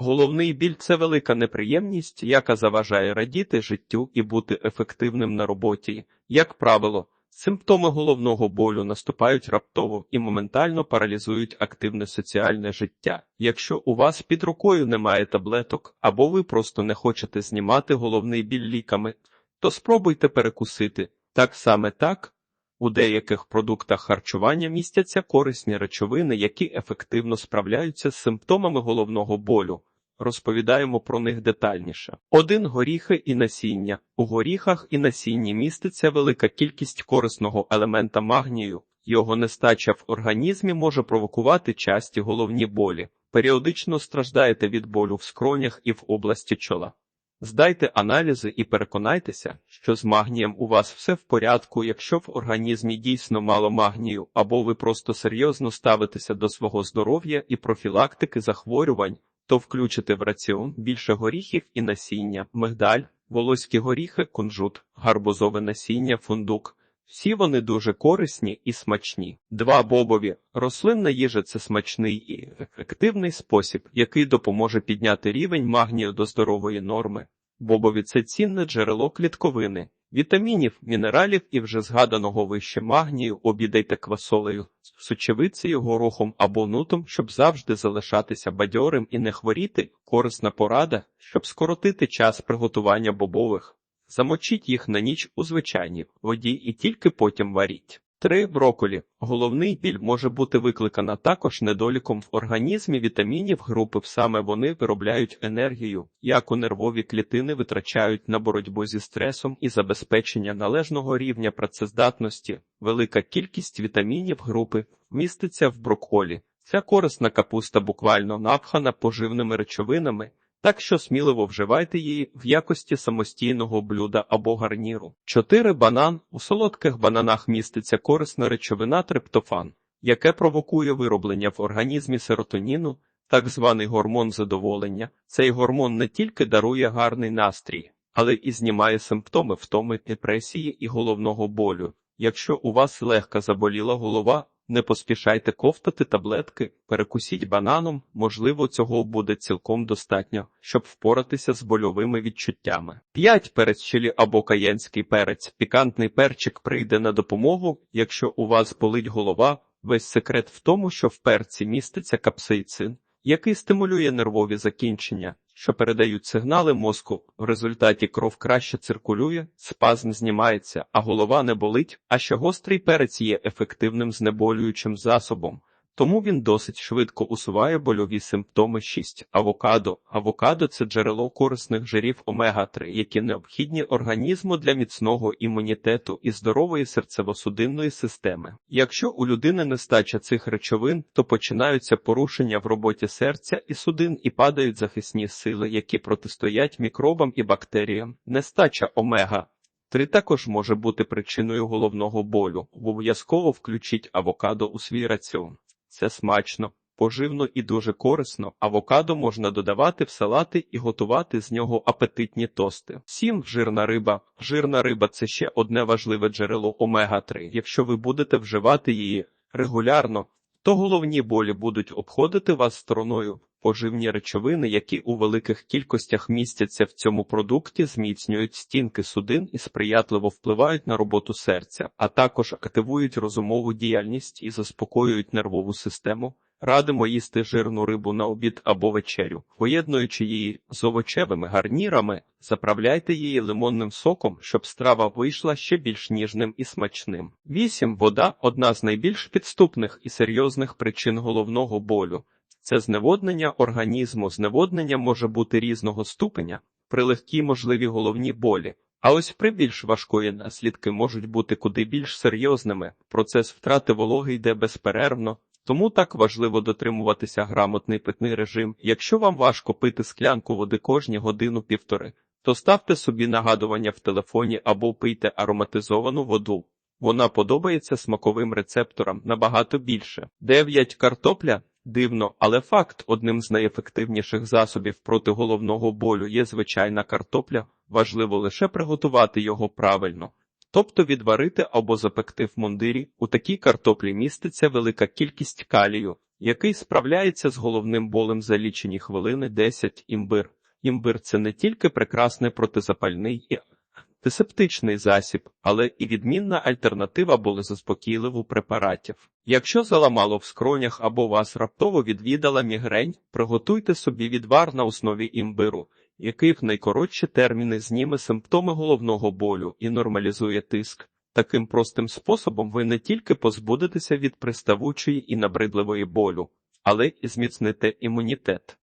Головний біль це велика неприємність, яка заважає радіти життю і бути ефективним на роботі. Як правило, симптоми головного болю наступають раптово і моментально паралізують активне соціальне життя. Якщо у вас під рукою немає таблеток або ви просто не хочете знімати головний біль ліками, то спробуйте перекусити. Так саме так. У деяких продуктах харчування містяться корисні речовини, які ефективно справляються з симптомами головного болю. Розповідаємо про них детальніше. Один горіхи і насіння. У горіхах і насінні міститься велика кількість корисного елемента магнію. Його нестача в організмі може провокувати часті головні болі. Періодично страждаєте від болю в скронях і в області чола. Здайте аналізи і переконайтеся, що з магнієм у вас все в порядку, якщо в організмі дійсно мало магнію, або ви просто серйозно ставитеся до свого здоров'я і профілактики захворювань, то включите в раціон більше горіхів і насіння, мигдаль, волоські горіхи, кунжут, гарбузове насіння, фундук. Всі вони дуже корисні і смачні. Два бобові. Рослинна їжа це смачний і ефективний спосіб, який допоможе підняти рівень магнію до здорової норми. Бобові це цінне джерело клітковини, вітамінів, мінералів і вже згаданого вище магнію обідайте квасолею, сучевицею, горохом або нутом, щоб завжди залишатися бадьорим і не хворіти. Корисна порада, щоб скоротити час приготування бобових. Замочіть їх на ніч у звичайній воді і тільки потім варіть. 3. Броколі. Головний біль може бути викликана також недоліком в організмі вітамінів групи. Саме вони виробляють енергію, яку нервові клітини витрачають на боротьбу зі стресом і забезпечення належного рівня працездатності. Велика кількість вітамінів групи міститься в броколі. Ця корисна капуста буквально напхана поживними речовинами. Так що сміливо вживайте її в якості самостійного блюда або гарніру. 4. Банан. У солодких бананах міститься корисна речовина триптофан, яке провокує вироблення в організмі серотоніну, так званий гормон задоволення. Цей гормон не тільки дарує гарний настрій, але і знімає симптоми втоми, депресії і головного болю. Якщо у вас легка заболіла голова, не поспішайте ковтати таблетки, перекусіть бананом, можливо, цього буде цілком достатньо, щоб впоратися з больовими відчуттями. 5. перець чилі або каєнський перець. Пікантний перчик прийде на допомогу, якщо у вас болить голова. Весь секрет в тому, що в перці міститься капсаїцин, який стимулює нервові закінчення, що передають сигнали мозку. В результаті кров краще циркулює, спазм знімається, а голова не болить. А ще гострий перець є ефективним знеболюючим засобом. Тому він досить швидко усуває больові симптоми 6. Авокадо. Авокадо це джерело корисних жирів омега-3, які необхідні організму для міцного імунітету і здорової серцево-судинної системи. Якщо у людини нестача цих речовин, то починаються порушення в роботі серця і судин і падають захисні сили, які протистоять мікробам і бактеріям. Нестача омега. Три також може бути причиною головного болю. Обов'язково включіть авокадо у свій раціон. Це смачно, поживно і дуже корисно. Авокадо можна додавати в салати і готувати з нього апетитні тости. 7. Жирна риба. Жирна риба це ще одне важливе джерело омега-3. Якщо ви будете вживати її регулярно, то головні болі будуть обходити вас стороною. Поживні речовини, які у великих кількостях містяться в цьому продукті, зміцнюють стінки судин і сприятливо впливають на роботу серця, а також активують розумову діяльність і заспокоюють нервову систему. Радимо їсти жирну рибу на обід або вечерю, поєднуючи її з овочевими гарнірами, заправляйте її лимонним соком, щоб страва вийшла ще більш ніжним і смачним. 8. Вода одна з найбільш підступних і серйозних причин головного болю. Це зневоднення організму. Зневоднення може бути різного ступеня, при легкій можливі головні болі. А ось при більш важкої наслідки можуть бути куди більш серйозними. Процес втрати вологи йде безперервно, тому так важливо дотримуватися грамотний питний режим. Якщо вам важко пити склянку води кожні годину півтори, то ставте собі нагадування в телефоні або пийте ароматизовану воду. Вона подобається смаковим рецепторам набагато більше. 9. Картопля Дивно, але факт одним з найефективніших засобів проти головного болю є звичайна картопля, важливо лише приготувати його правильно. Тобто відварити або запекти в мундирі. У такій картоплі міститься велика кількість калію, який справляється з головним болем за лічені хвилини 10 імбир. Імбир це не тільки прекрасний протизапальний і антисептичний засіб, але і відмінна альтернатива болезаспокійливу препаратів. Якщо заламало в скронях або вас раптово відвідала мігрень, приготуйте собі відвар на основі імбиру, який в найкоротші терміни зніме симптоми головного болю і нормалізує тиск. Таким простим способом ви не тільки позбудетеся від приставучої і набридливої болю, але і зміцните імунітет.